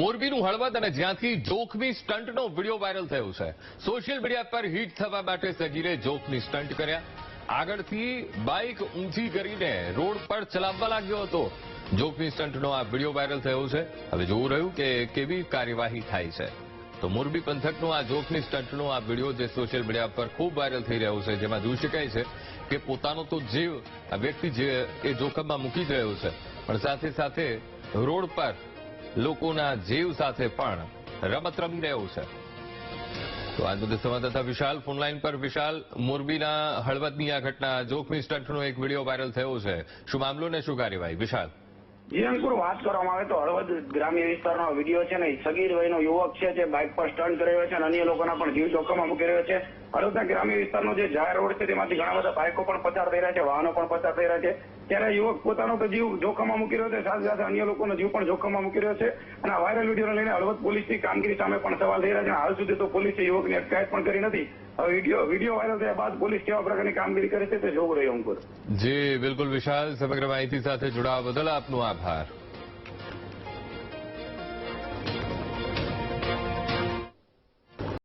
મોરબીનું હળવદ અને જ્યાંથી જોખમી સ્ટન્ટનો વીડિયો વાયરલ થયો છે. સોશિયલ મીડિયા પર હિટ થવા માટે સગીરે જોખમી સ્ટન્ટ કર્યા. આગળથી બાઇક ઊંચી કરીને રોડ પર ચલાવવા લાગ્યો હતો. જોખમી સ્ટન્ટનો આ વીડિયો વાયરલ થયો છે. હવે જોવું રહ્યું કે કેવી કાર્યવાહી થાય છે. તો મોરબી પંથકનો આ જોખમી સ્ટન્ટનો આ વીડિયો જે સોશિયલ મીડિયા પર ખૂબ વાયરલ થઈ રહ્યો છે, જેમાં જોઈ શકાય છે કે પોતાનો તો જીવ આ વ્યક્તિ જે એ જોખમમાં મૂકી રહ્યો છે. પણ સાથે સાથે રોડ પર લોકોના જીવ સાથે પણ રમત રમી રહ્યો છે. તો આજ બધું સંવાદદાતા વિશાલ ફોનલાઈન પર વિશાલ મોરબીના હળવદની આ ઘટના, જોખમી સ્ટન્ટનો એક વીડિયો વાયરલ થયો છે. શું મામલો ને શું કાર્યવાહી? વિશાલ. જી અંકુર વાત કરવામાં આવે તો હળવદ ગ્રામ્ય વિસ્તારનો વીડિયો છે ને સગીર વયનો યુવક છે જે બાઇક પર સ્ટન્ટ કરી રહ્યો છે અને અન્ય લોકોના પણ જીવ જોખમમાં મૂકી રહ્યો છે. હળવદના ગ્રામ્ય વિસ્તારનો જે જાહેર રોડ છે, તેમાંથી ઘણા બધા બાઇકો પણ પસાર થઈ રહ્યા છે, વાહનો પણ પસાર થઈ રહ્યા છે. ત્યારે યુવક પોતાનો તો જીવ જોખમમાં મૂકી રહ્યો છે. સાથે સાથે અન્ય લોકોનો જીવ પણ જોખમમાં મૂકી રહ્યો છે. અને આ વાયરલ વિડીયોને લઈને હળવદ પોલીસની કામગીરી સામે પણ સવાલ થઈ રહ્યા છે. હાલ સુધી તો પોલીસે યુવકની અટકાયત પણ કરી નથી. હવે વીડિયો વીડિયો વાયરલ થયા બાદ પોલીસ કેવા પ્રકારની કામગીરી કરે છે તે જોવું રહ્યું અંકુર જી, બિલકુલ વિશાલ, સમગ્ર માહિતી સાથે જોડાવા બદલ આપનો આભાર.